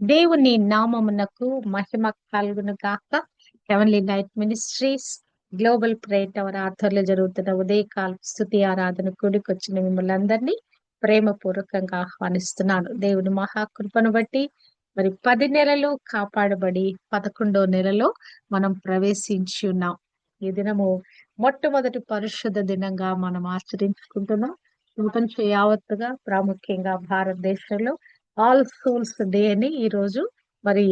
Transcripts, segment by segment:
దేవుని నామమునకు మహిమ కలుగును గాక. Heavenly night ministries global prayer hour ఆధ్వర్యంలో జరుగుతున్న ఉదయకాల స్థుతి ఆరాధన కూడికొచ్చిన మిమ్మల్ని అందరినీ ప్రేమపూర్వకంగా ఆహ్వానిస్తున్నాను. దేవుని మహాకృపను బట్టి మరి పది నెలలు కాపాడబడి పదకొండో నెలలో మనం ప్రవేశించి ఉన్నాం. ఈ దినము మొట్టమొదటి పరిశుద్ధ దినంగా మనం ఆచరించుకుంటున్నాం. ప్రపంచ యావత్తుగా ప్రాముఖ్యంగా భారతదేశంలో ఆల్ సోల్స్ డే అని ఈ రోజు మరి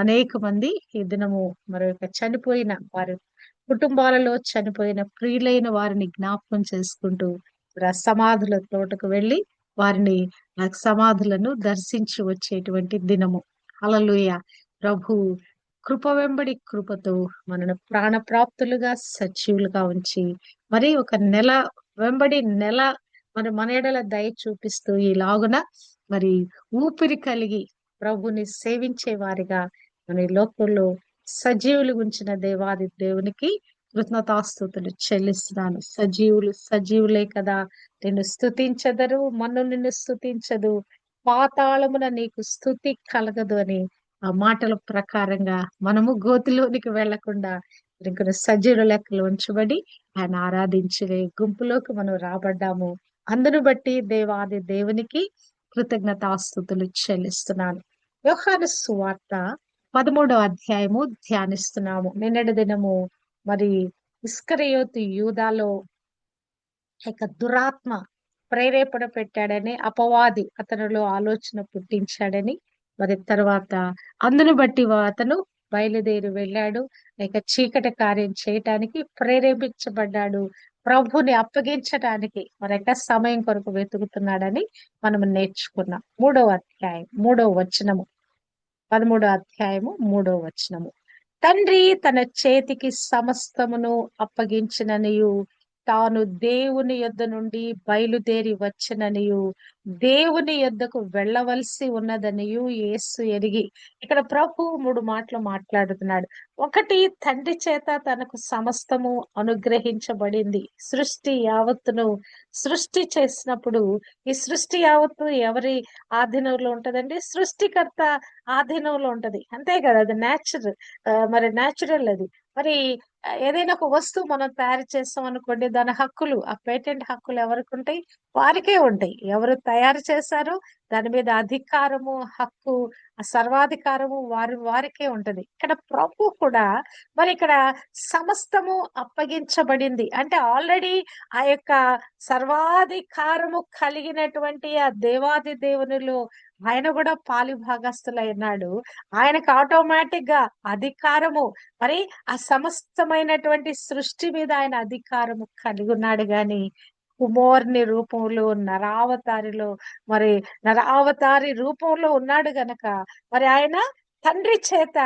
అనేక మంది ఈ దినము మరి చనిపోయిన వారి కుటుంబాలలో చనిపోయిన ప్రియులైన వారిని జ్ఞాపకం చేసుకుంటూ సమాధుల తోటకు వెళ్ళి వారిని సమాధులను దర్శించి వచ్చేటువంటి దినము. అలలుయ ప్రభు కృప వెంబడి కృపతో మనను ప్రాణప్రాప్తులుగా సజీవులుగా ఉంచి మరి ఒక నెల వెంబడి నెల మరి మన ఎడల దయ చూపిస్తూ ఈ లాగున మరి ఊపిరి కలిగి ప్రభుని సేవించే వారిగా మన లోకంలో సజీవులు ఉంచిన దేవాది దేవునికి కృతజ్ఞతాస్తుతులు చెల్లిస్తున్నాను. సజీవులు సజీవులే కదా నిన్ను స్థుతించదరు మన్ను నిన్ను స్థుతించదు పాతాళమున నీకు స్థుతి కలగదు అని ఆ మాటల ప్రకారంగా మనము గోతిలోనికి వెళ్ళకుండా ఇంకొన్ని సజీవుల లెక్కలు ఉంచబడి ఆయన ఆరాధించే గుంపులోకి మనం రాబడ్డాము. అందును బట్టి దేవాది దేవునికి కృతజ్ఞతాస్థుతులు చెల్లిస్తున్నాను. వ్యవహార సువార్త పదమూడవ అధ్యాయము ధ్యానిస్తున్నాము. నిన్నటి దినము మరి ఇస్కరయోతు యూదాలో ఇక దురాత్మ ప్రేరేపణ పెట్టాడని అపవాది అతనిలో ఆలోచన పుట్టించాడని మరి తర్వాత అందును బట్టి అతను బయలుదేరి వెళ్ళాడు. లేక చీకటి కార్యం చేయటానికి ప్రేరేపించబడ్డాడు. ప్రభుని అప్పగించడానికి మరి సమయం కొరకు వెతుకుతున్నాడని మనం నేర్చుకున్నాం. మూడవ అధ్యాయం మూడవ వచనము. పదమూడో అధ్యాయము మూడవ వచనము. తండ్రి తన చేతికి సమస్తమును అప్పగించిననియు తాను దేవుని యొద్ద నుండి బయలుదేరి వచ్చిననియు. దేవుని యొద్దకు వెళ్ళవలసి ఉన్నదనియు యేసు ఎరిగి. ఇక్కడ ప్రభు మూడు మాటలు మాట్లాడుతున్నాడు. ఒకటి తండ్రి చేత తనకు సమస్తము అనుగ్రహించబడింది. సృష్టి యావత్తును సృష్టి చేసినప్పుడు ఈ సృష్టి యావత్తు ఎవరి ఆధీనంలో ఉంటదండి? సృష్టికర్త ఆధీనంలో ఉంటది. అంతే కదా? అది నేచురల్ మరి నేచురల్ అది. మరి ఏదైనా ఒక వస్తువు మనం తయారు చేస్తాం అనుకోండి దాని హక్కులు ఆ పేటెంట్ హక్కులు ఎవరికి ఉంటాయి వారికే ఉంటాయి. ఎవరు తయారు చేశారో దాని మీద అధికారము హక్కు సర్వాధికారము వారి వారికే ఉంటది. ఇక్కడ ప్రభు కూడా మరి ఇక్కడ సమస్తము అప్పగించబడింది. అంటే ఆల్రెడీ ఆ యొక్క సర్వాధికారము కలిగినటువంటి ఆ దేవాది దేవునిలో ఆయన కూడా పాలి భాగస్థులైనాడు. ఆయనకు ఆటోమేటిక్గా అధికారము మరి ఆ సమస్తమైనటువంటి సృష్టి మీద ఆయన అధికారము కలిగి ఉన్నాడు గాని కుమోర్ని రూపంలో నరావతారిలో మరి నరావతారి రూపంలో ఉన్నాడు గనక మరి ఆయన తండ్రి చేత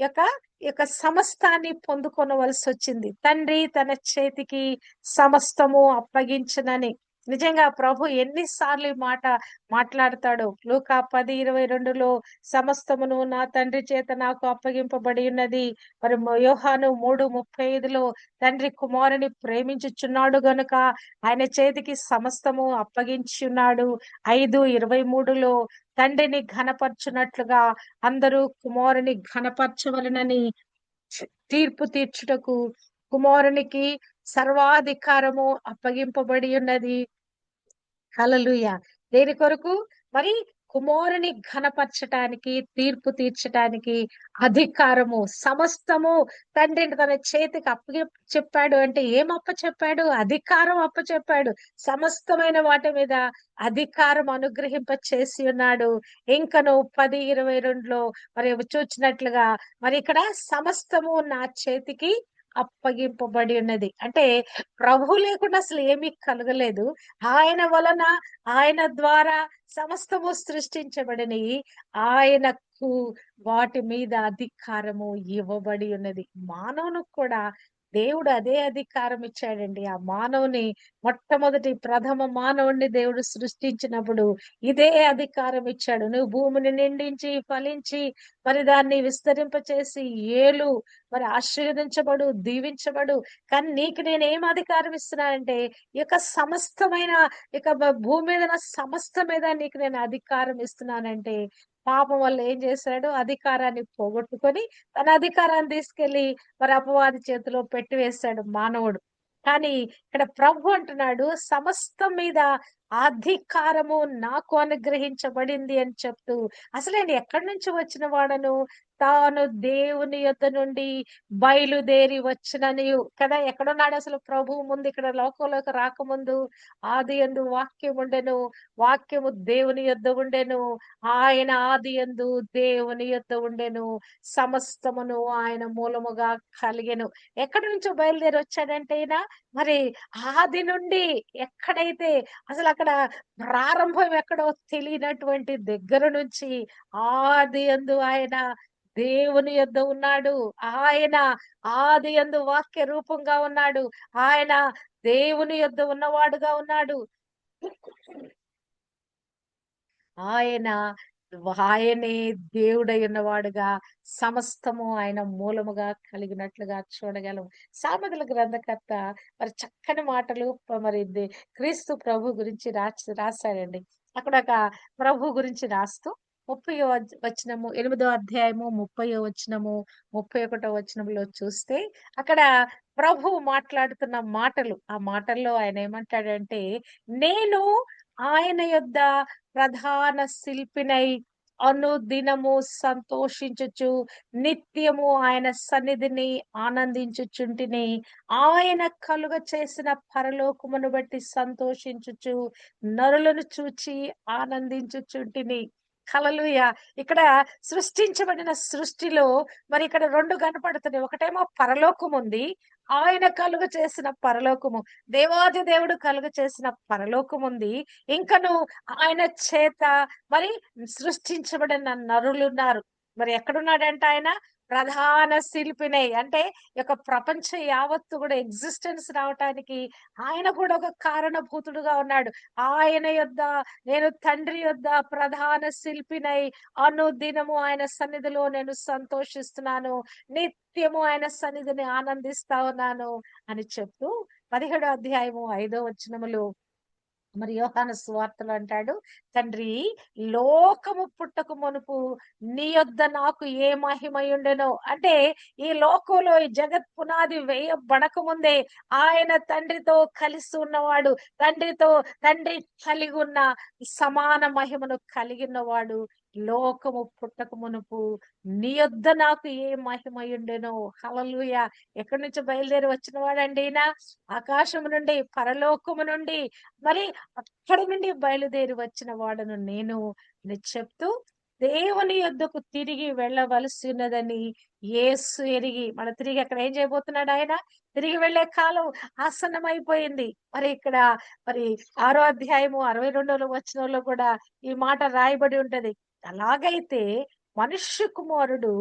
యొక్క యొక్క సమస్తాన్ని పొందుకొనవలసి వచ్చింది తండ్రి తన చేతికి సమస్తము అప్పగించనని నిజంగా ప్రభు ఎన్నిసార్లు మాట మాట్లాడతాడు. లూకా పది ఇరవై రెండులో సమస్తమును నా తండ్రి చేత నాకు అప్పగింపబడి ఉన్నది. మరి యోహాను మూడు ముప్పై ఐదులో తండ్రి కుమారుని ప్రేమించుచున్నాడు గనుక ఆయన చేతికి సమస్తము అప్పగించి ఉన్నాడు. ఐదు ఇరవై మూడులో తండ్రిని ఘనపరచునట్లుగా అందరూ కుమారుని ఘనపరచవలనని తీర్పు తీర్చుటకు కుమారునికి సర్వాధికారము అప్పగింపబడి ఉన్నది. హలలుయ దేని కొరకు? మరి కుమారుని ఘనపరచటానికి తీర్పు తీర్చటానికి అధికారము సమస్తము తండ్రిని తన చేతికి అప్ప చెప్పాడు అంటే ఏం అప్ప చెప్పాడు? అధికారం అప్ప చెప్పాడు. సమస్తమైన వాటి మీద అధికారం అనుగ్రహింప చేసి ఉన్నాడు. ఇంకను పది ఇరవై రెండులో మరి చూచినట్లుగా మరి ఇక్కడ సమస్తము నా చేతికి అప్పగింపబడి ఉన్నది. అంటే ప్రభు లేకుండా అసలు ఏమీ కలగలేదు. ఆయన వలన ఆయన ద్వారా సమస్తము సృష్టించబడినవి ఆయనకు వాటి మీద అధికారము ఇవ్వబడి ఉన్నది. మానవునికి కూడా దేవుడు అదే అధికారం ఇచ్చాడండి. ఆ మానవుని మొట్టమొదటి ప్రథమ మానవుణ్ణి దేవుడు సృష్టించినప్పుడు ఇదే అధికారం ఇచ్చాడు. నువ్వు భూమిని నిండించి ఫలించి మరి దాన్ని విస్తరింపచేసి ఏలు మరి ఆశీర్వదించబడు దీవించబడు. కానీ నీకు నేను ఏం అధికారం ఇస్తున్నానంటే ఇక సమస్తమైన ఇక భూమి మీద సమస్త మీద నీకు నేను అధికారం ఇస్తున్నానంటే పాపం వల్ల ఏం చేశాడు అధికారాన్ని పోగొట్టుకొని తన అధికారాన్ని తీసుకెళ్ళి మరి అపవాది చేతిలో పెట్టి వేశాడు మానవుడు. కానీ ఇక్కడ ప్రభు అంటున్నాడు సమస్తం మీద అధికారము నాకు అనుగ్రహించబడింది అని చెప్తూ అసలు నేను ఎక్కడి నుంచి వచ్చిన వాడను? తాను దేవుని యొక్క నుండి బయలుదేరి వచ్చినని కదా? ఎక్కడున్నాడు అసలు ప్రభు ముందు? ఇక్కడ లోకంలోకి రాకముందు ఆది ఎందు వాక్యం ఉండెను వాక్యము దేవుని యొద్ద ఉండెను ఆయన ఆది ఎందు దేవుని యొద్ద ఉండెను సమస్తమును ఆయన మూలముగా కలిగెను. ఎక్కడి నుంచో బయలుదేరి వచ్చాడంటే ఈయన? మరి ఆది నుండి ఎక్కడైతే అసలు అక్కడ ప్రారంభం ఎక్కడో తెలియనటువంటి దగ్గర నుంచి ఆది ఎందు ఆయన దేవుని యొద్ద ఉన్నాడు. ఆయన ఆది యందు వాక్య రూపంగా ఉన్నాడు. ఆయన దేవుని యొద్ద ఉన్నవాడుగా ఉన్నాడు. ఆయన ఆయనే దేవుడై ఉన్నవాడుగా సమస్తము ఆయన మూలముగా కలిగినట్లుగా చూడగలం. సామెతల గ్రంథకర్త మరి చక్కని మాటలు మరి క్రీస్తు ప్రభు గురించి రాసి రాశారండి అక్కడ ఒక ప్రభు గురించి రాస్తూ ముప్పై వచనము ఎనిమిదో అధ్యాయము ముప్పై వచనము ముప్పై ఒకటో వచనంలో చూస్తే అక్కడ ప్రభు మాట్లాడుతున్న మాటలు. ఆ మాటల్లో ఆయన ఏమంటాడంటే నేను ఆయన యొద్ద ప్రధాన శిల్పినై అనుదినము సంతోషించుచు నిత్యము ఆయన సన్నిధిని ఆనందించుచుంటిని. ఆయన కలుగ చేసిన పరలోకమును బట్టి సంతోషించుచు నరులను చూచి ఆనందించుచుంటిని. కలలుయ ఇక్కడ సృష్టించబడిన సృష్టిలో మరి ఇక్కడ రెండు కనపడుతున్నాయి. ఒకటేమో పరలోకం ఉంది ఆయన కలుగ చేసిన పరలోకము. దేవాది దేవుడు కలుగ చేసిన పరలోకం ఉంది ఇంకను ఆయన చేత మరి సృష్టించబడిన నరులున్నారు. మరి ఎక్కడున్నాడంట ఆయన? ప్రధాన శిల్పినే. అంటే యొక్క ప్రపంచ యావత్తు కూడా ఎగ్జిస్టెన్స్ రావటానికి ఆయన కూడా ఒక కారణభూతుడుగా ఉన్నాడు. ఆయన యొద్ద నేను తండ్రి యొద్ద ప్రధాన శిల్పినై అనుదినము ఆయన సన్నిధిలో నేను సంతోషిస్తున్నాను. నిత్యము ఆయన సన్నిధిని ఆనందిస్తా ఉన్నాను అని చెప్తూ పదిహేడో అధ్యాయము ఐదో వచనములు మరి యోహాన సువార్తలు అంటాడు తండ్రి లోకము పుట్టకు మునుపు నీ యొద్ద నాకు ఏ మహిమయుండెనో? అంటే ఈ లోకంలో ఈ జగత్ పునాది వేయబడక ముందే ఆయన తండ్రితో కలిసి ఉన్నవాడు తండ్రితో తండ్రి కలిగి ఉన్న సమాన మహిమను కలిగినవాడు లోకము పుట్టక మునుపు నీ యొద్ద నాకు ఏ మహిమయుండెనో. హలలుయ ఎక్కడి నుంచి బయలుదేరి వచ్చిన వాడండి ఈయన? ఆకాశము నుండి పరలోకము నుండి. మరి అక్కడి నుండి బయలుదేరి వచ్చిన వాడను నేను. చెప్తూ దేవుని యొద్దకు తిరిగి వెళ్ళవలసి ఉన్నదని ఎరిగి మన తిరిగి అక్కడ ఏం చేయబోతున్నాడు ఆయన? తిరిగి వెళ్ళే కాలం ఆసన్నమైపోయింది. మరి ఇక్కడ మరి ఆరో అధ్యాయము అరవై రెండోలో వచనంలో కూడా ఈ మాట రాయబడి ఉంటది. అలాగైతే మనుష్య కుమారుడు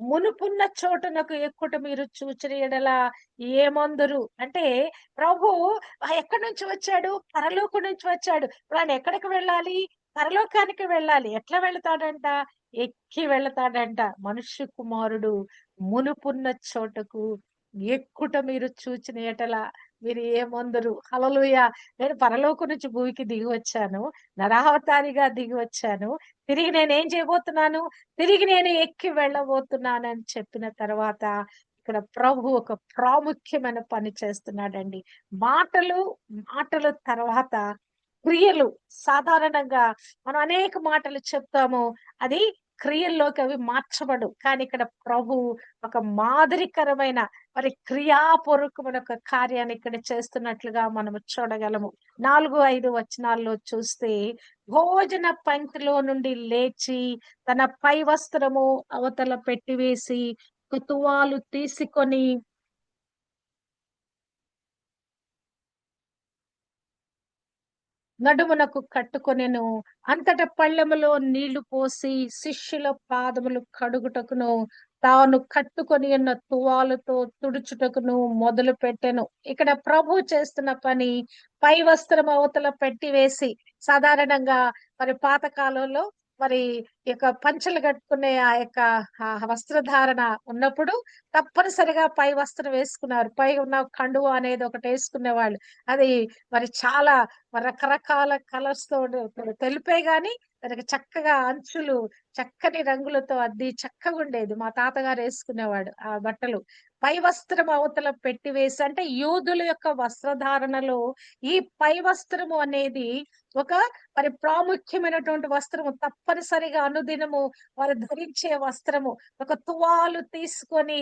మునుపున్న చోటునకు ఎక్కుట మీరు చూచిన ఎడల ఏమందరు? అంటే ప్రభు ఎక్కడి నుంచి వచ్చాడు? పరలోకం నుంచి వచ్చాడు. ఇప్పుడు ఆయన ఎక్కడికి వెళ్ళాలి? పరలోకానికి వెళ్ళాలి. ఎట్లా వెళతాడంట? ఎక్కి వెళతాడంట. మనుష్య కుమారుడు మునుపున్న చోటకు ఎక్కుట మీరు చూచిన ఎటలా మీరు ఏమందరు హలలుయ నేను పరలోకం నుంచి భూమికి దిగి వచ్చాను నరావతారిగా దిగి వచ్చాను తిరిగి నేను ఏం చేయబోతున్నాను? తిరిగి నేను ఎక్కి వెళ్ళబోతున్నాను అని చెప్పిన తర్వాత ఇక్కడ ప్రభు ఒక ప్రాముఖ్యమైన పని చేస్తున్నాడండి. మాటలు మాటల తర్వాత క్రియలు సాధారణంగా మనం అనేక మాటలు చెప్తాము. అది క్రియల్లోకి అవి మార్చబడు కానీ ఇక్కడ ప్రభు ఒక మాదిరికరమైన మరి క్రియాపూర్వకమైన ఒక కార్యాన్ని ఇక్కడ చేస్తున్నట్లుగా మనము చూడగలము. నాలుగు ఐదు వచనాల్లో చూస్తే భోజన పంక్తిలో నుండి లేచి తన పై వస్త్రము అవతల పెట్టివేసి కుతువాలు తీసుకొని నడుమునకు కట్టుకొనెను. అంతట పళ్ళెములో నీళ్ళు పోసి శిష్యుల పాదములు కడుగుటకును. తాను కట్టుకొని ఉన్న తువాలుతో తుడుచుటకును మొదలు పెట్టెను. ఇక్కడ ప్రభు చేస్తున్న పని పై వస్త్రం అవతల పెట్టి వేసి సాధారణంగా మరి పాత కాలంలో మరి యొక్క పంచలు కట్టుకునే ఆ యొక్క వస్త్రధారణ ఉన్నప్పుడు తప్పనిసరిగా పై వస్త్రం వేసుకున్నారు. పై ఉన్న కండువ అనేది ఒకటి వేసుకునేవాళ్ళు. అది మరి చాలా మరి రకరకాల కలర్స్తో తెలిపే గాని దానికి చక్కగా అంచులు చక్కని రంగులతో అద్ది చక్కగా ఉండేది. మా తాతగారు వేసుకునేవాడు ఆ బట్టలు. పై వస్త్రం అవతల పెట్టి వేసి అంటే యూదుల యొక్క వస్త్రధారణలో ఈ పై వస్త్రము అనేది ఒక మరి ప్రాముఖ్యమైనటువంటి వస్త్రము తప్పనిసరిగా అనుదినము వారు ధరించే వస్త్రము. ఒక తువాలు తీసుకొని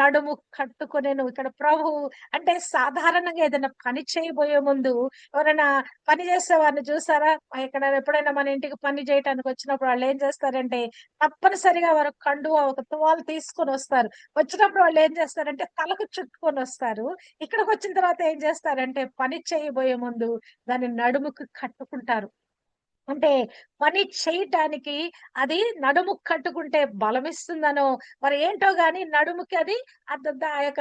నడుము కట్టుకునేను ఇక్కడ ప్రభు అంటే సాధారణంగా ఏదైనా పని చేయబోయే ముందు ఎవరైనా పని చేసే వారిని చూసారా? ఇక్కడ ఎప్పుడైనా మన ఇంటికి పని చేయడానికి వచ్చినప్పుడు వాళ్ళు ఏం చేస్తారంటే తప్పనిసరిగా వారు కండువా ఒక తువాలు తీసుకొని వస్తారు. వచ్చినప్పుడు వాళ్ళు ఏం చేస్తారు? చేస్తారంటే తలకు చుట్టుకొని వస్తారు ఇక్కడికి వచ్చిన తర్వాత ఏం చేస్తారంటే పని చేయబోయే ముందు దాని నడుముకు కట్టుకుంటారు. అంటే పని చేయటానికి అది నడుము కట్టుకుంటే బలమిస్తుందనో మరి ఏంటో గాని నడుముకి అది ఆ యొక్క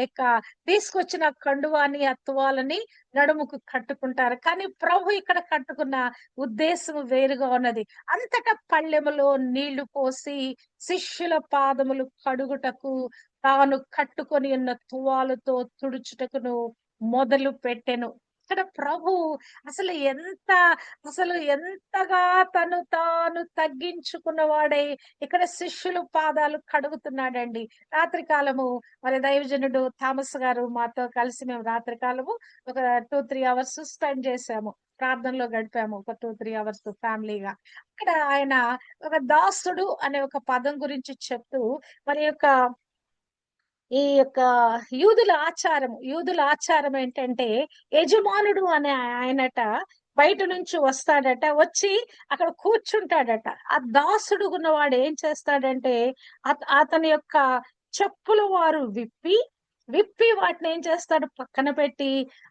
యొక్క తీసుకొచ్చిన కండువాని అత్వాలని నడుముకు కట్టుకుంటారు. కానీ ప్రభు ఇక్కడ కట్టుకున్న ఉద్దేశం వేరుగా ఉన్నది. అంతటా పళ్ళెములో నీళ్ళు పోసి శిష్యుల పాదములు కడుగుటకు తాను కట్టుకొని ఉన్న తువాలుతో తుడుచుటకును మొదలు పెట్టెను. ఇక్కడ ప్రభు అసలు ఎంత అసలు ఎంతగా తను తాను తగ్గించుకున్నవాడై ఇక్కడ శిష్యులు పాదాలు కడుగుతున్నాడండి. రాత్రి కాలము మరి దైవజనుడు థామస్ గారు మాతో కలిసి మేము రాత్రి కాలము ఒక టూ త్రీ అవర్స్ స్పెండ్ చేసాము ప్రార్థనలో గడిపాము ఒక టూ త్రీ అవర్స్ ఫ్యామిలీగా. అక్కడ ఆయన ఒక దాసుడు అనే ఒక పదం గురించి చెప్తూ మరి యొక్క ఈ యొక్క యూదుల ఆచారం యూదుల ఆచారం ఏంటంటే యజమానుడు అనే ఆయనట బయట నుంచి వస్తాడట వచ్చి అక్కడ కూర్చుంటాడట. ఆ దాసుడు ఉన్నవాడు ఏం చేస్తాడంటే అత- అతని యొక్క చెప్పులు వారు విప్పి విప్పి వాటిని ఏం చేస్తాడు? పక్కన పెట్టి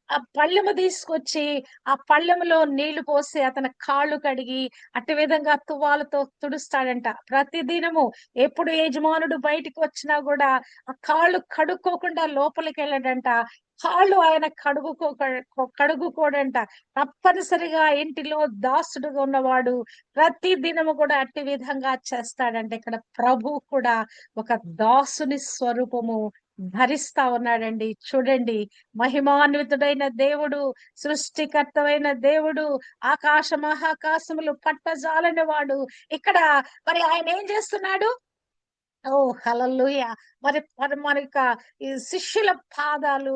ఆ పళ్ళెము తీసుకొచ్చి ఆ పళ్ళెములో నీళ్ళు పోసి అతని కాళ్ళు కడిగి అట్టి విధంగా తువాలతో తుడుస్తాడంట. ప్రతిదినము ఎప్పుడు యజమానుడు బయటికి వచ్చినా కూడా ఆ కాళ్ళు కడుక్కోకుండా లోపలికి వెళ్ళడంట. కాళ్ళు ఆయన కడుగుకో కడుగుకోడంట. తప్పనిసరిగా ఇంటిలో దాసుడుగా ఉన్నవాడు ప్రతి దినము కూడా అట్టి విధంగా చేస్తాడంట. ఇక్కడ ప్రభు కూడా ఒక దాసుని స్వరూపము భరిస్తా ఉన్నాడండి చూడండి మహిమాన్వితుడైన దేవుడు సృష్టికర్తమైన దేవుడు ఆకాశ మహాకాశములు పట్టజాలని వాడు. ఇక్కడ మరి ఆయన ఏం చేస్తున్నాడు? ఓ హల్లెలూయ! మరి మరి మన యొక్క ఈ శిష్యుల పాదాలు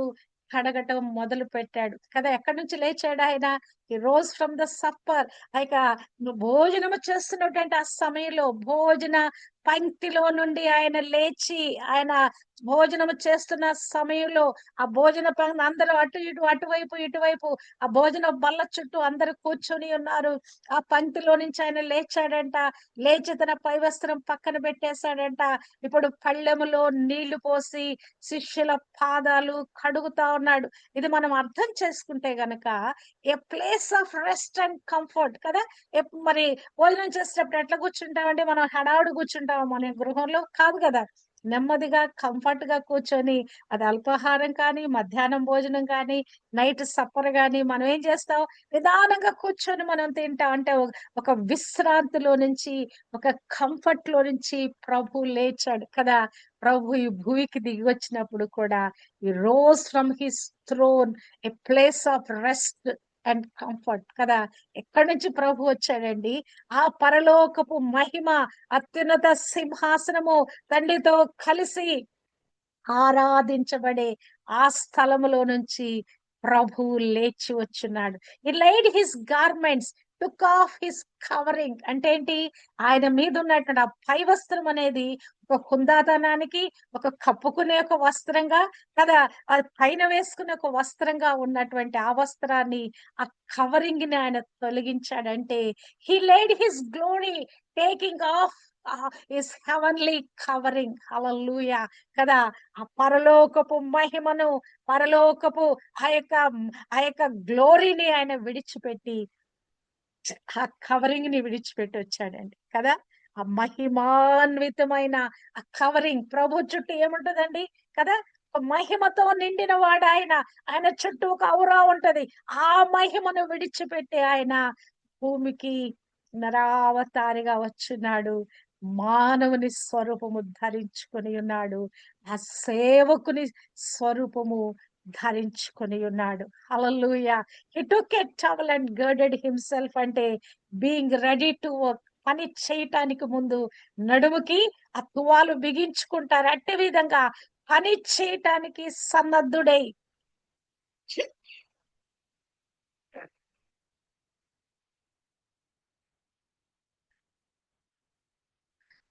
కడగటం మొదలు పెట్టాడు. కదా ఎక్కడి నుంచి లేచాడు ఆయన? ఈ రోజ్ ఫ్రమ్ ద సప్పర్. ఇక భోజనము చేస్తున్నటువంటి ఆ సమయంలో భోజన పంక్తిలో నుండి ఆయన లేచి ఆయన భోజనము చేస్తున్న సమయంలో ఆ భోజన అందరూ అటు ఇటు అటువైపు ఇటువైపు ఆ భోజన బల్ల చుట్టూ అందరూ కూర్చొని ఉన్నారు. ఆ పంక్తిలో నుంచి ఆయన లేచాడంట. లేచి తన పై వస్త్రం పక్కన పెట్టేశాడంట. ఇప్పుడు పళ్ళెములో నీళ్ళు పోసి శిష్యుల పాదాలు కడుగుతా ఉన్నాడు. ఇది మనం అర్థం చేసుకుంటే గనక a place of rest and comfort కదా? ఎప్- మరి భోజనం చేసేటప్పుడు ఎట్లా కూర్చుంటామంటే మనం హడావుడు కూర్చుంటాము మన గృహంలో కాదు కదా? నెమ్మదిగా కంఫర్ట్గా కూర్చొని అది అల్పాహారం కానీ మధ్యాహ్నం భోజనం కానీ నైట్ సప్పర్ కానీ మనం ఏం చేస్తాం? నిదానంగా కూర్చొని మనం తింటాం. అంటే ఒక- విశ్రాంతిలో నుంచి ఒక కంఫర్ట్లో నుంచి ప్రభు లేచాడు కదా! ప్రభు ఈ భూమికి దిగి వచ్చినప్పుడు కూడా he rose from his throne a place of rest and comfort కదా! ఎక్కడి నుంచి ప్రభు వచ్చాడండి? ఆ పరలోకపు మహిమ అత్యున్నత సింహాసనము తండ్రితో కలిసి ఆరాధించబడే ఆ స్థలములో నుంచి ప్రభు లేచి వచ్చున్నాడు he laid his garments took off his covering. అంటే ఏంటి? ఆయన మీద ఉన్నటువంటి ఆ పై వస్త్రం అనేది ఒక కుందాతనానికి ఒక కప్పుకునే ఒక వస్త్రంగా కదా అది పైన వేసుకునే ఒక వస్త్రంగా ఉన్నటువంటి ఆ వస్త్రాన్ని ఆ కవరింగ్ని ఆయన తొలగించాడంటే he laid his glory taking off his heavenly covering. హల్లెలూయా! కదా ఆ పరలోకపు మహిమను పరలోకపు ఆ యొక్క ఆ యొక్క గ్లోరీని ఆయన విడిచిపెట్టి ఆ కవరింగ్ని విడిచిపెట్టి వచ్చాడండి కదా? ఆ మహిమాన్వితమైన ఆ కవరింగ్. ప్రభు చుట్టూ ఏముంటదండి? కదా? మహిమతో నిండిన వాడు ఆయన. ఆయన చుట్టూ ఒక ఔరా ఉంటది. ఆ మహిమను విడిచిపెట్టి ఆయన భూమికి నరావతారిగా వచ్చున్నాడు మానవుని స్వరూపము ధరించుకుని ఉన్నాడు. ఆ సేవకుని స్వరూపము ధరించుకొని ఉన్నాడు. హలలుయ he took a towel and girded himself అంటే బీయింగ్ రెడీ టు వర్క్ పని చేయటానికి ముందు నడుముకి ఆ తువాలు బిగించుకుంటారు. అట్టి విధంగా పని చేయటానికి సన్నద్ధుడై.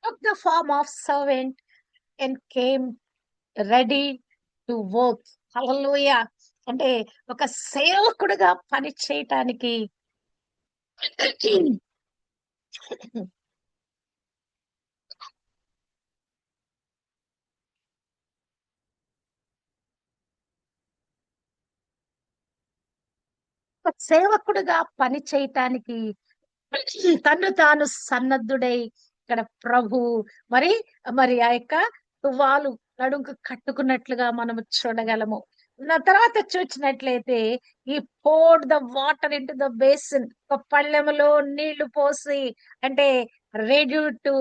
took the form of servant and came ready to work. హలలోయ అంటే ఒక సేవకుడుగా పని చేయటానికి ఒక సేవకుడుగా పని చేయటానికి తను తాను సన్నద్ధుడై ఇక్కడ ప్రభు. మరి మరి ఆ యొక్క తువ్వాలు నడుంకు కట్టుకున్నట్లుగా మనం చూడగలము. నా తర్వాత చూసినట్లయితే he poured the water into the basin ఒక పళ్ళెములో నీళ్ళు పోసి అంటే ready to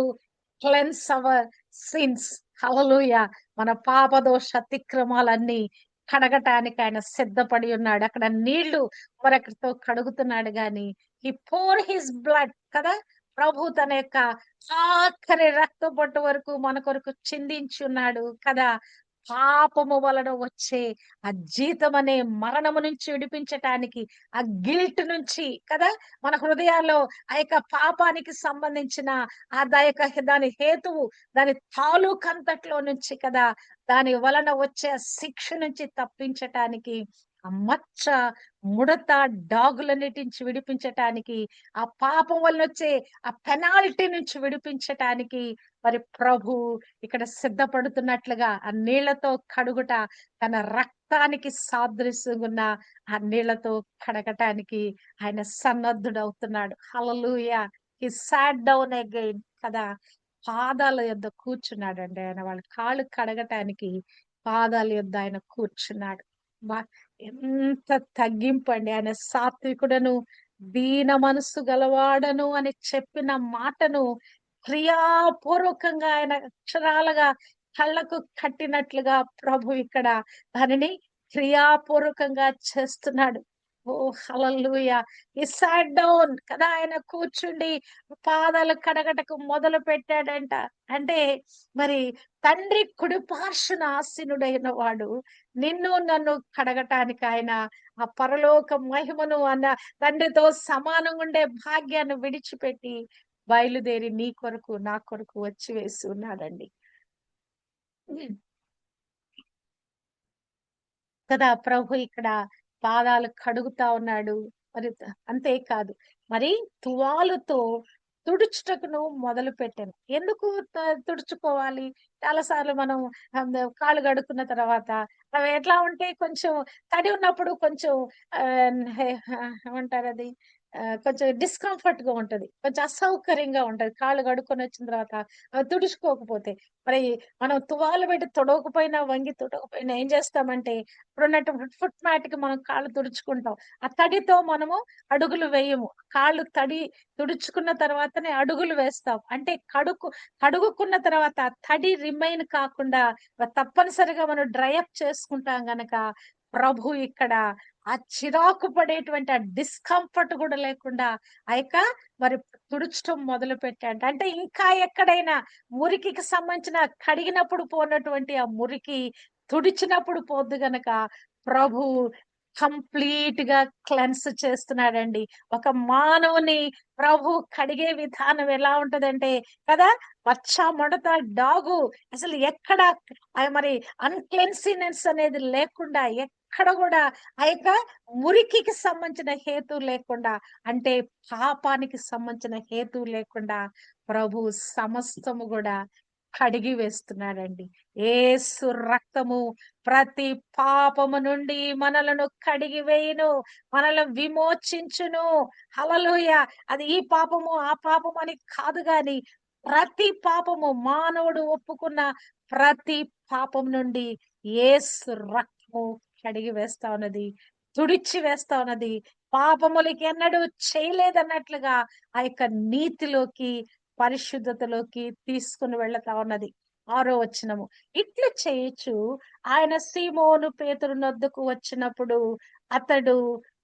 cleanse our sins హలలుయ మన పాపదోష అతిక్రమాలన్నీ కడగటానికి ఆయన సిద్ధపడి ఉన్నాడు. అక్కడ నీళ్ళు మరొకరితో కడుగుతున్నాడు గాని ఈ పోర్ హిస్ బ్లడ్ కదా? ప్రభు తన యొక్క ఆఖరి రక్త బొట్టు వరకు మన కొరకు చిందించి ఉన్నాడు కదా. పాపము వలన వచ్చే ఆ జీతం అనే మరణము నుంచి విడిపించటానికి ఆ గిల్ట్ నుంచి కదా మన హృదయాల్లో ఆ యొక్క పాపానికి సంబంధించిన ఆ దా యొక్క దాని హేతువు దాని తాలూకంతట్లో నుంచి కదా దాని వలన వచ్చే శిక్ష నుంచి తప్పించటానికి ఆ మచ్చ ముడత డాగులన్నిటించి విడిపించటానికి ఆ పాపం వల్ల వచ్చే ఆ పెనాల్టీ నుంచి విడిపించటానికి మరి ప్రభు ఇక్కడ సిద్ధపడుతున్నట్లుగా ఆ నీళ్ళతో కడుగుట తన రక్తానికి సాదృశ్యంగా ఆ నీళ్ళతో కడగటానికి ఆయన సన్నద్ధుడవుతున్నాడు. హలలుయ ఈ సాట్ డౌన్ అగైన్ కదా? పాదాల యొద్ద కూర్చున్నాడండి ఆయన. వాళ్ళ కాళ్ళు కడగటానికి పాదాల యొద్ద ఆయన కూర్చున్నాడు. ఎంత తగ్గింపండి. ఆయన సాత్వికుడను దీన మనస్సు గలవాడను అని చెప్పిన మాటను క్రియాపూర్వకంగా ఆయన అక్షరాలుగా కళ్ళకు కట్టినట్లుగా ప్రభు ఇక్కడ దానిని క్రియాపూర్వకంగా చేస్తున్నాడు. ఓ హలలుయ ఈ సాట్ డౌన్ కదా ఆయన కూర్చుండి పాదాలు కడగటకు మొదలు పెట్టాడంట. అంటే మరి తండ్రి కుడి ఆసీనుడైన వాడు నిన్ను నన్ను కడగటానికి ఆయన ఆ పరలోక మహిమను అన్న తండ్రితో సమానంగా ఉండే భాగ్యాన్ని విడిచిపెట్టి బయలుదేరి నీ కొరకు నా కొరకు వచ్చి వేసి ఉన్నాడండి. కదా ప్రభు ఇక్కడ పాదాలు కడుగుతా ఉన్నాడు. మరి అంతేకాదు మరి తువాలుతో తుడుచుటకును మొదలు పెట్టాను. ఎందుకు తుడుచుకోవాలి? చాలా సార్లు మనం కాళ్ళు కడుక్కున్న తర్వాత అవి ఎట్లా ఉంటే కొంచెం తడి ఉన్నప్పుడు కొంచెం ఏమంటారు అది? కొంచెం డిస్కంఫర్ట్గా ఉంటది. కొంచెం అసౌకర్యంగా ఉంటది. కాళ్ళు కడుక్కొని వచ్చిన తర్వాత అవి తుడుచుకోకపోతే. మరి మనం తువాలు పెట్టి తొడవకపోయినా వంగి తొడవకపోయినా ఏం చేస్తామంటే ఇప్పుడున్నట్టు ఫుట్ మ్యాట్కి మనం కాళ్ళు తుడుచుకుంటాం. ఆ తడితో మనము అడుగులు వేయము. కాళ్ళు తడి తుడుచుకున్న తర్వాతనే అడుగులు వేస్తాం. అంటే కడుకు కడుగుకున్న తర్వాత తడి రిమైన్ కాకుండా తప్పనిసరిగా మనం డ్రై అప్ చేసుకుంటాం గనక ప్రభు ఇక్కడ ఆ చిరాకు పడేటువంటి ఆ డిస్కంఫర్ట్ కూడా లేకుండా అయిక మరి తుడుచడం మొదలు పెట్టాడు అంటే ఇంకా ఎక్కడైనా మురికికి సంబంధించిన కడిగినప్పుడు పోనటువంటి ఆ మురికి తుడిచినప్పుడు పోద్దు గనక ప్రభు కంప్లీట్గా క్లెన్స్ చేస్తున్నాడండి. ఒక మానవుని ప్రభు కడిగే విధానం ఎలా ఉంటదంటే కదా పచ్చ మొడత డాగు అసలు ఎక్కడ మరి అన్క్లెన్సీనెస్ అనేది లేకుండా ఎక్కడ కూడా ఆ యొక్క మురికికి సంబంధించిన హేతు లేకుండా అంటే పాపానికి సంబంధించిన హేతు లేకుండా ప్రభు సమస్తము కూడా కడిగి వేస్తున్నాడండి. ఏసు రక్తము ప్రతి పాపము నుండి మనలను కడిగి వేయును మనలను విమోచించును. హలలోయ అది ఈ పాపము ఆ పాపము అని కాదు గాని ప్రతి పాపము మానవుడు ఒప్పుకున్న ప్రతి పాపం నుండి ఏసు రక్తము కడిగి వేస్తా ఉన్నది తుడిచి వేస్తా ఉన్నది. పాపములకి ఎన్నడూ చేయలేదన్నట్లుగా ఆ యొక్క నీతిలోకి పరిశుద్ధతలోకి తీసుకుని వెళ్తా ఉన్నది. ఆరో వచనము. ఇట్లు చేయొచ్చు. ఆయన సీమోను పేతురు నొద్దుకు వచ్చినప్పుడు అతడు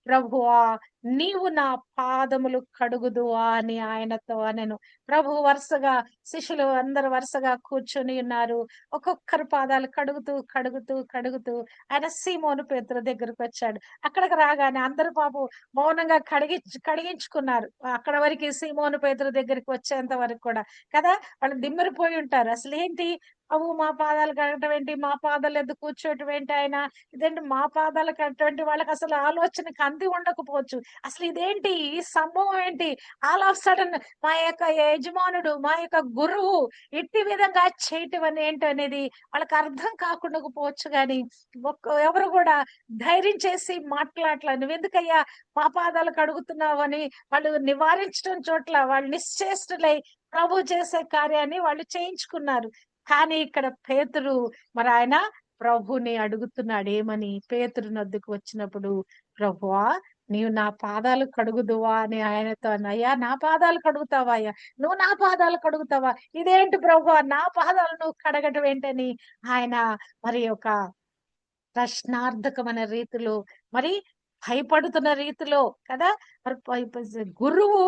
ప్రభువా నీవు నా పాదములు కడుగుదువా అని ఆయనతో అనెను. ప్రభు వరుసగా శిష్యులు అందరు వరుసగా కూర్చొని ఉన్నారు. ఒక్కొక్కరు పాదాలు కడుగుతూ కడుగుతూ కడుగుతూ ఆయన సీమోను పేతురు దగ్గరకు వచ్చాడు. అక్కడికి రాగానే అందరు పాపం మౌనంగా కడిగి కడిగించుకున్నారు. అక్కడ వరకు సీమోను పేతురు దగ్గరికి వచ్చేంత వరకు కూడా. కదా? వాళ్ళు దిమ్మరిపోయి ఉంటారు. అసలు ఏంటి? అవు మా పాదాలు కడగటం ఏంటి? మా పాదాలు ఎందుకు కూర్చోటం ఏంటి ఆయన? ఇదేంటి మా పాదాలు కట్టడం వాళ్ళకి అసలు ఆలోచనకి అంది ఉండకపోవచ్చు. అసలు ఇదేంటి? ఈ సంభవం ఏంటి? ఆల్ ఆఫ్ సడన్ మా యొక్క యజమానుడు మా యొక్క గురువు ఇట్టి విధంగా చేయటం అని ఏంటి అనేది వాళ్ళకి అర్థం కాకుండా పోవచ్చు కానీ ఒక్క ఎవరు కూడా ధైర్యం చేసి మాట్లాడలే నువ్వు ఎందుకయ్యా మా కడుగుతున్నావు అని వాళ్ళు నివారించడం చోట్ల వాళ్ళు నిశ్చేష్టులై ప్రభు చేసే కార్యాన్ని వాళ్ళు చేయించుకున్నారు. కానీ ఇక్కడ పేతురు మరి ఆయన ప్రభుని అడుగుతున్నాడు ఏమని? పేతురు నద్దుకు వచ్చినప్పుడు ప్రభువా నీవు నా పాదాలు కడుగుదువా అని ఆయనతో అయ్యా నా పాదాలు కడుగుతావా అయ్యా? నువ్వు నా పాదాలు కడుగుతావా? ఇదేంటి ప్రభు? నా పాదాలు నువ్వు కడగటం ఏంటని ఆయన మరి ఒక ప్రశ్నార్థకమైన రీతిలో మరి భయపడుతున్న రీతిలో కదా? మరి గురువు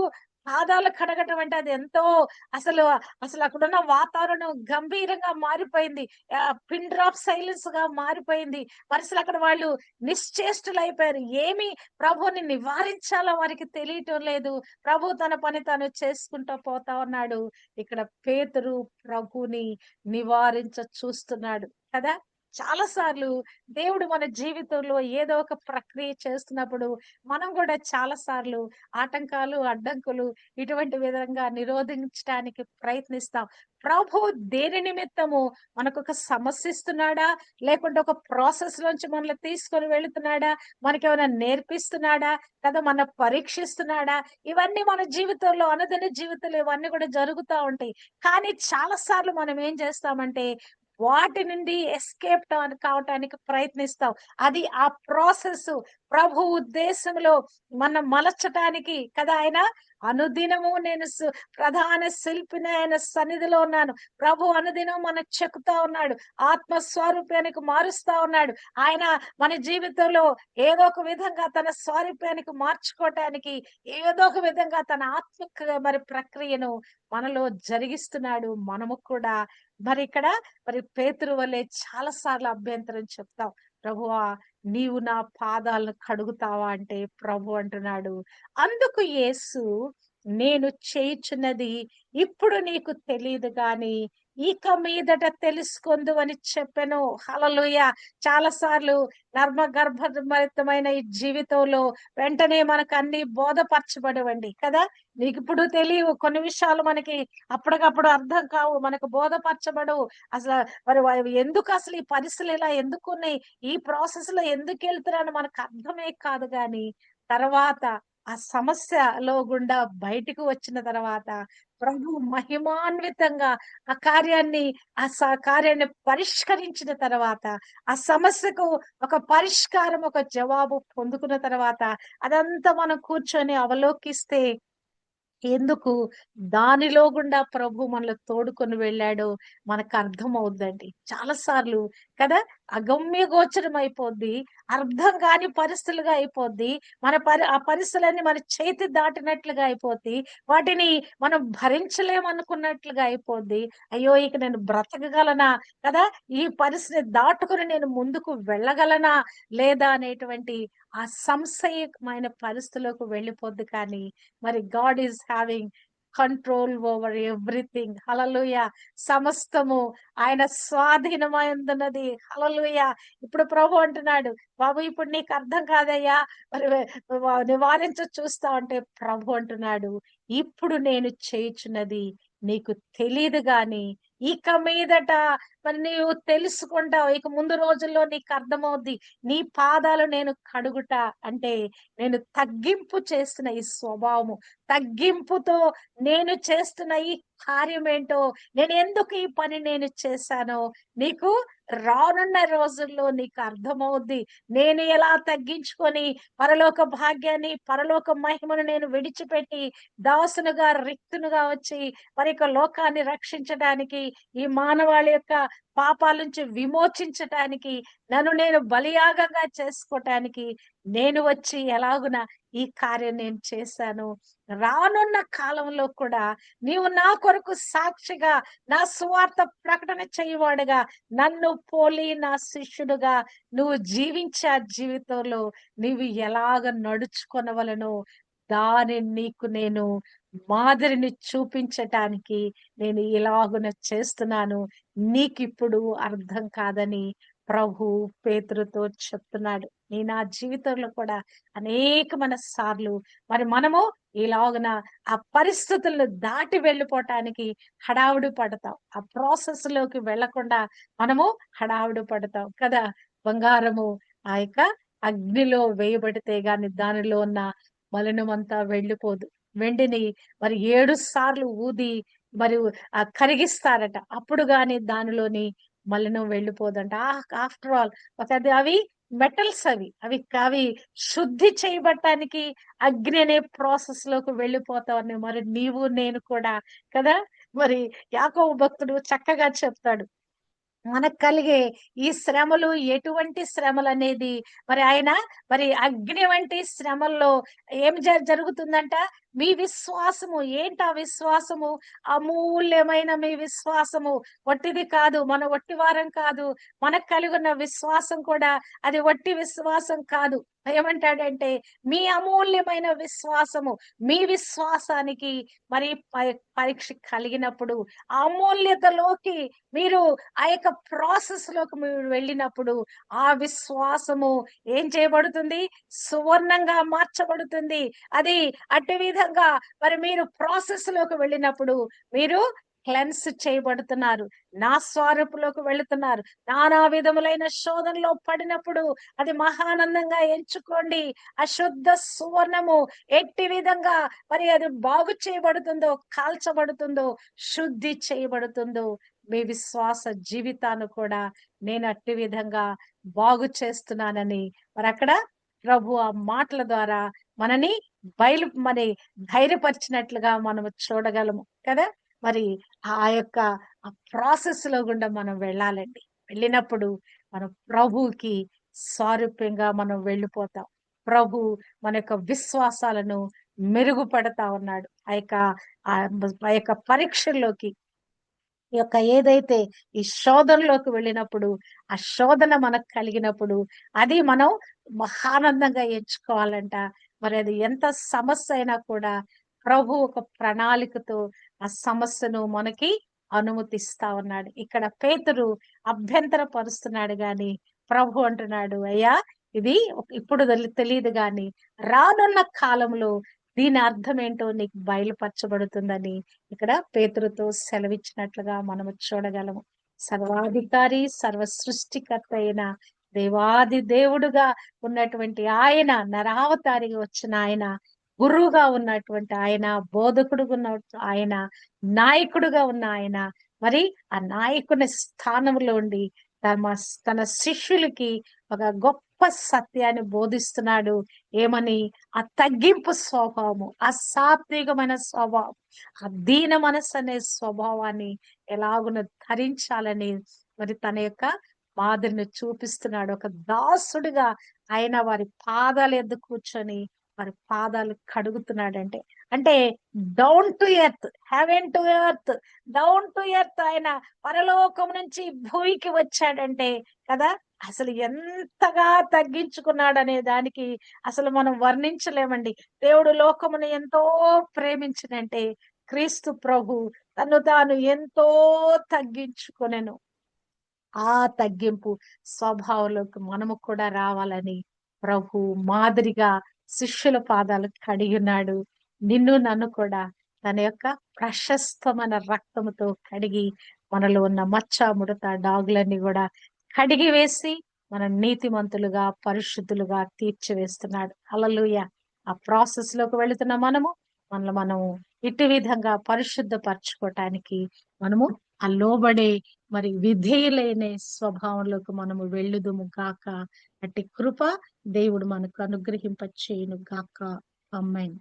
పాదాలు కడగటం అంటే అది ఎంతో అసలు అసలు అక్కడున్న వాతావరణం గంభీరంగా మారిపోయింది. పిన్ డ్రాప్ సైలెన్స్గా మారిపోయింది. మరి అక్కడ వాళ్ళు నిశ్చేష్టులు అయిపోయారు ఏమి ప్రభుని నివారించాలో వారికి తెలియటం లేదు. ప్రభు తన పని తను చేసుకుంటూ పోతా ఉన్నాడు. ఇక్కడ పేతురు ప్రభుని నివారించ చూస్తున్నాడు. కదా? చాలా సార్లు దేవుడు మన జీవితంలో ఏదో ఒక ప్రక్రియ చేస్తున్నప్పుడు మనం కూడా చాలా సార్లు ఆటంకాలు అడ్డంకులు ఇటువంటి విధంగా నిరోధించడానికి ప్రయత్నిస్తాం. ప్రభు దేని నిమిత్తము మనకు ఒక సమస్య ఇస్తున్నాడా? లేకుంటే ఒక ప్రాసెస్ లోంచి మనల్ని తీసుకొని వెళుతున్నాడా? మనకేమైనా నేర్పిస్తున్నాడా? కదా మన పరీక్షిస్తున్నాడా? ఇవన్నీ మన జీవితంలో అనదిన జీవితంలో ఇవన్నీ కూడా జరుగుతూ ఉంటాయి. కానీ చాలా సార్లు మనం ఏం చేస్తామంటే వాటి నుండి ఎస్కేప్ కావటానికి ప్రయత్నిస్తాం అది ఆ ప్రాసెస్ ప్రభు ఉద్దేశంలో మనం మలచటానికి కదా ఆయన? అనుదినము నేను ప్రధాన శిల్పిని ఆయన సన్నిధిలో ఉన్నాను. ప్రభు అనుదినం మనకు చెక్కుతా ఉన్నాడు. ఆత్మస్వరూపానికి మారుస్తా ఉన్నాడు. ఆయన మన జీవితంలో ఏదో ఒక విధంగా తన స్వరూపానికి మార్చుకోవటానికి ఏదో ఒక విధంగా తన ఆత్మ మరి ప్రక్రియను మనలో జరిగిస్తున్నాడు. మనము కూడా మరి ఇక్కడ మరి పేతురు వల్లే చాలా సార్లు అభ్యంతరం చెప్తాం. ప్రభువా నీవు నా పాదాలను కడుగుతావా అంటే ప్రభు అంటున్నాడు. అందుకు యేసు నేను చేయుచున్నది ఇప్పుడు నీకు తెలియదు గాని ఇక మీదట తెలుసుకుందు అని చెప్పాను. హలలుయ చాలా సార్లు నర్మ గర్భరితమైన ఈ జీవితంలో వెంటనే మనకు అన్ని బోధపరచబడవండి కదా? నీకు ఇప్పుడు తెలియవు కొన్ని విషయాలు మనకి అప్పటికప్పుడు అర్థం కావు మనకు బోధపరచబడవు. అసలు మరి ఎందుకు అసలు ఈ పరిస్థితులు ఇలా ఎందుకున్నాయి? ఈ ప్రాసెస్లో ఎందుకు వెళ్తున్నారని మనకు అర్థమే కాదు కానీ తర్వాత ఆ సమస్యలో గుండా బయటకు వచ్చిన తర్వాత ప్రభు మహిమాన్వితంగా ఆ కార్యాన్ని ఆ కార్యాన్ని పరిష్కరించిన తర్వాత ఆ సమస్యకు ఒక పరిష్కారం ఒక జవాబు పొందుకున్న తర్వాత అదంతా మనం కూర్చొని అవలోకిస్తే ఎందుకు దానిలో గుండా ప్రభు మనల్ని తోడుకొని వెళ్ళాడో మనకు అర్థం అవుద్దండి చాలా సార్లు కదా? అగమ్య గోచరం అయిపోద్ది. అర్థం కాని పరిస్థితులుగా అయిపోద్ది. మన పరి ఆ పరిస్థితులన్నీ మన చేతి దాటినట్లుగా అయిపోద్ది. వాటిని మనం భరించలేమనుకున్నట్లుగా అయిపోద్ది. అయ్యో ఇక నేను బ్రతకగలనా? కదా? ఈ పరిస్థితిని దాటుకుని నేను ముందుకు వెళ్ళగలనా? లేదా? అనేటువంటి ఆ సంశయమైన పరిస్థితులకు వెళ్ళిపోద్ది కానీ మరి God is having control over everything హలలుయ సమస్తము ఆయన స్వాధీనమైందన్నది హలలుయ ఇప్పుడు ప్రభు అంటున్నాడు బాబు ఇప్పుడు నీకు అర్థం కాదయ్యా. మరి నివారించ చూస్తా అంటే ప్రభు అంటున్నాడు ఇప్పుడు నేను చేయుచున్నది నీకు తెలియదు గాని ఇక మీదట మరి నీవు తెలుసుకుంటావు. ఇక ముందు రోజుల్లో నీకు అర్థమవుద్ది. నీ పాదాలు నేను కడుగుట అంటే నేను తగ్గింపు చేస్తున్న ఈ స్వభావము. తగ్గింపుతో నేను చేస్తున్న ఈ కార్యం ఏంటో నేను ఎందుకు ఈ పని నేను చేశానో నీకు రానున్న రోజుల్లో నీకు అర్థమవుద్ది. నేను ఎలా తగ్గించుకొని పరలోక భాగ్యాన్ని పరలోక మహిమను నేను విడిచిపెట్టి దాసునుగా రిక్తునుగా వచ్చి మరి యొక్క లోకాన్ని రక్షించడానికి ఈ మానవాళి యొక్క పాపాల నుంచి విమోచించటానికి నన్ను నేను బలియాగంగా చేసుకోవటానికి నేను వచ్చి ఎలాగున ఈ కార్యం నేను చేశాను? రానున్న కాలంలో కూడా నీవు నా కొరకు సాక్షిగా నా సువార్త ప్రకటన చేయవాడుగా నన్ను పోలి నా శిష్యుడుగా నువ్వు జీవించే ఆ జీవితంలో నీవు ఎలాగ నడుచుకొనవలను దాని నీకు నేను మాదిరిని చూపించటానికి నేను ఇలాగున చేస్తున్నాను. నీకిప్పుడు అర్థం కాదని ప్రభు పేతురుతో చెప్తున్నాడు. నీ నా జీవితంలో కూడా అనేకమైన సార్లు మరి మనము ఇలాగున ఆ పరిస్థితులను దాటి వెళ్ళిపోవటానికి హడావుడు పడతాం. ఆ ప్రాసెస్లోకి వెళ్ళకుండా మనము హడావుడు పడతాం కదా. బంగారము ఆ యొక్క అగ్నిలో వేయబడితే గాని దానిలో ఉన్న మలినమంతా వెళ్ళిపోదు. వెండిని మరి ఏడు సార్లు ఊది మరి కరిగిస్తారట. అప్పుడు గాని దానిలోని మలినం వెళ్ళిపోదంట. ఆఫ్టర్ ఆల్ ఒక అది అవి మెటల్స్ అవి. అవి అవి శుద్ధి చేయబట్టానికి అగ్ని అనే ప్రాసెస్లోకి వెళ్ళిపోతావని మరి నీవు నేను కూడా కదా? మరి యాకో భక్తుడు చక్కగా చెప్తాడు. మనకు కలిగే ఈ శ్రమలు ఎటువంటి శ్రమలు అనేది మరి ఆయన మరి అగ్ని వంటి శ్రమల్లో ఏం జ- జరుగుతుందంట? మీ విశ్వాసము ఏంటి ఆ విశ్వాసము? అమూల్యమైన మీ విశ్వాసము. వట్టిది కాదు మన వట్టి వారం కాదు. మనకు కలిగి ఉన్న విశ్వాసం కూడా అది వట్టి విశ్వాసం కాదు. ఏమంటాడంటే మీ అమూల్యమైన విశ్వాసము మీ విశ్వాసానికి మరి పరీక్ష కలిగినప్పుడు అమూల్యతలోకి మీరు ఆ యొక్క ప్రాసెస్లోకి మీరు వెళ్ళినప్పుడు ఆ విశ్వాసము ఏం చేయబడుతుంది? సువర్ణంగా మార్చబడుతుంది. అది అట్టి విధంగా మరి మీరు ప్రాసెస్లోకి వెళ్ళినప్పుడు మీరు క్లెన్స్ చేయబడుతున్నారు. నా స్వరూపులోకి వెళుతున్నారు. నానా విధములైన శోధనలో పడినప్పుడు అది మహానందంగా ఎంచుకోండి. అశుద్ధ సువర్ణము ఎట్టి విధంగా మరి అది బాగు చేయబడుతుందో కాల్చబడుతుందో శుద్ధి చేయబడుతుందో మీ విశ్వాస జీవితాన్ని కూడా నేను అట్టి విధంగా బాగు చేస్తున్నానని మరి అక్కడ ప్రభు ఆ మాటల ద్వారా మనని బయలు మరి ధైర్యపరిచినట్లుగా మనము చూడగలము కదా? మరి ఆ యొక్క ఆ ప్రాసెస్లో గుండా మనం వెళ్ళాలండి. వెళ్ళినప్పుడు మనం ప్రభువుకి సారూప్యంగా మనం వెళ్ళిపోతాం. ప్రభు మన యొక్క విశ్వాసాలను మెరుగుపడతా ఉన్నాడు. ఆ యొక్క ఆ ఆ యొక్క పరీక్షల్లోకి. ఈ యొక్క ఏదైతే ఈ శోధనలోకి వెళ్ళినప్పుడు ఆ శోధన మనకు కలిగినప్పుడు అది మనం మహానందంగా ఎంచుకోవాలంట. మరి అది ఎంత సమస్య అయినా కూడా ప్రభు ఒక ప్రణాళికతో ఆ సమస్యను మనకి అనుమతిస్తా ఉన్నాడు. ఇక్కడ పేతురు అభ్యంతర పరుస్తున్నాడు గాని ప్రభు అంటున్నాడు అయ్యా ఇది ఇప్పుడు తెలి- తెలియదు గాని రానున్న కాలంలో దీని అర్థం ఏంటో నీకు బయలుపరచబడుతుందని ఇక్కడ పేతురుతో సెలవిచ్చినట్లుగా మనము చూడగలము. సర్వాధికారి సర్వ సృష్టికర్త అయిన దేవాది దేవుడుగా ఉన్నటువంటి ఆయన నరావతారిగా వచ్చిన ఆయన గురువుగా ఉన్నటువంటి ఆయన బోధకుడుగా ఉన్న ఆయన నాయకుడుగా ఉన్న ఆయన. మరి ఆ నాయకుని స్థానంలో ఉండి తమ తన శిష్యులకి ఒక గొప్ప సత్యాన్ని బోధిస్తున్నాడు. ఏమని? ఆ తగ్గింపు స్వభావము ఆ సాత్వికమైన స్వభావం ఆ దీన మనస్సు అనే స్వభావాన్ని ఎలాగున ధరించాలని మరి తన యొక్క మాదిరిని చూపిస్తున్నాడు. ఒక దాసుడిగా ఆయన వారి పాదాలు ఎద్దు కూర్చొని వారి పాదాలు కడుగుతున్నాడంటే అంటే down to earth heaven to earth down to earth ఆయన పరలోకం నుంచి భూమికి వచ్చాడంటే కదా అసలు ఎంతగా తగ్గించుకున్నాడు అనే దానికి అసలు మనం వర్ణించలేమండి. దేవుడు లోకమును ఎంతో ప్రేమించినంటే క్రీస్తు ప్రభు తను తాను ఎంతో తగ్గించుకొనెను. ఆ తగ్గింపు స్వభావంలోకి మనము కూడా రావాలని ప్రభు మాదిరిగా శిష్యుల పాదాలు కడిగినాడు నిన్ను నన్ను కూడా తన యొక్క ప్రశస్తమైన రక్తముతో కడిగి మనలో ఉన్న మచ్చ ముడత డాగులన్నీ కూడా కడిగి వేసి మన నీతిమంతులుగా పరిశుద్ధులుగా తీర్చివేస్తున్నాడు. అలలుయ ఆ ప్రాసెస్లోకి వెళుతున్న మనము మనల్ని మనము ఇటు విధంగా పరిశుద్ధపరచుకోవటానికి మనము ఆ లోబడే మరి విధేయులైన స్వభావంలోకి మనము వెళ్ళుదుము గాక. అట్టి కృప దేవుడు మనకు అనుగ్రహింపచేయును గాక. అమ్మాయి